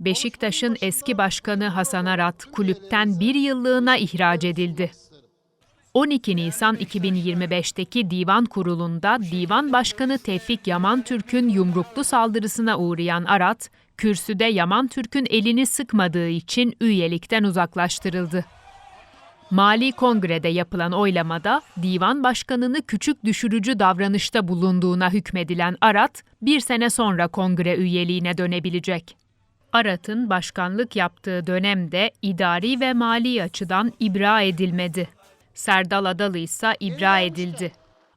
Beşiktaş'ın eski başkanı Hasan Arat kulüpten bir yıllığına ihraç edildi. 12 Nisan 2025'teki divan kurulunda divan başkanı Tevfik Yaman Türk'ün yumruklu saldırısına uğrayan Arat, kürsüde Yaman Türk'ün elini sıkmadığı için üyelikten uzaklaştırıldı. Mali Kongre'de yapılan oylamada divan başkanını küçük düşürücü davranışta bulunduğuna hükmedilen Arat, bir sene sonra kongre üyeliğine dönebilecek. Arat'ın başkanlık yaptığı dönemde idari ve mali açıdan ibra edilmedi. Serdal Adalı ise ibra edildi.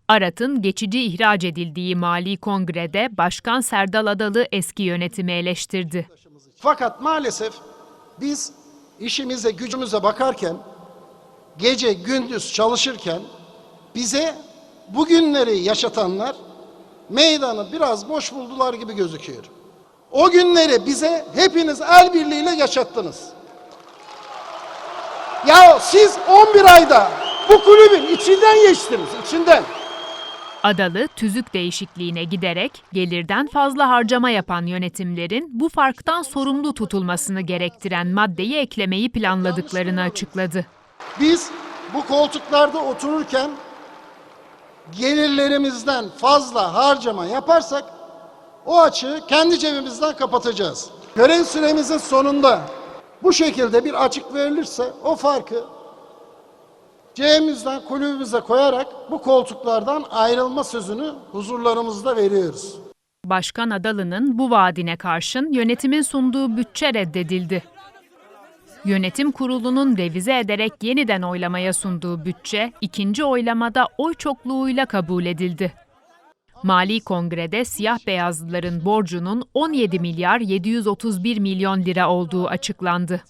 Arat'ın geçici ihraç edildiği Mali Kongre'de Başkan Serdal Adalı eski yönetimi eleştirdi. Fakat maalesef biz işimize gücümüze bakarken gece gündüz çalışırken bize bugünleri yaşatanlar meydanı biraz boş buldular gibi gözüküyor. O günleri bize hepiniz el birliğiyle yaşattınız. Ya siz 11 ayda bu kulübün içinden geçtiniz, içinden. Adalı tüzük değişikliğine giderek gelirden fazla harcama yapan yönetimlerin bu farktan sorumlu tutulmasını gerektiren maddeyi eklemeyi planladıklarını açıkladı. Biz bu koltuklarda otururken gelirlerimizden fazla harcama yaparsak o açığı kendi cebimizden kapatacağız. Görev süremizin sonunda bu şekilde bir açık verilirse o farkı cebimizden kulübümüze koyarak bu koltuklardan ayrılma sözünü huzurlarımızda veriyoruz. Başkan Adalı'nın bu vaadine karşın yönetimin sunduğu bütçe reddedildi. Yönetim kurulunun revize ederek yeniden oylamaya sunduğu bütçe ikinci oylamada oy çokluğuyla kabul edildi. Mali Kongre'de siyah beyazlıların borcunun 17 milyar 731 milyon lira olduğu açıklandı.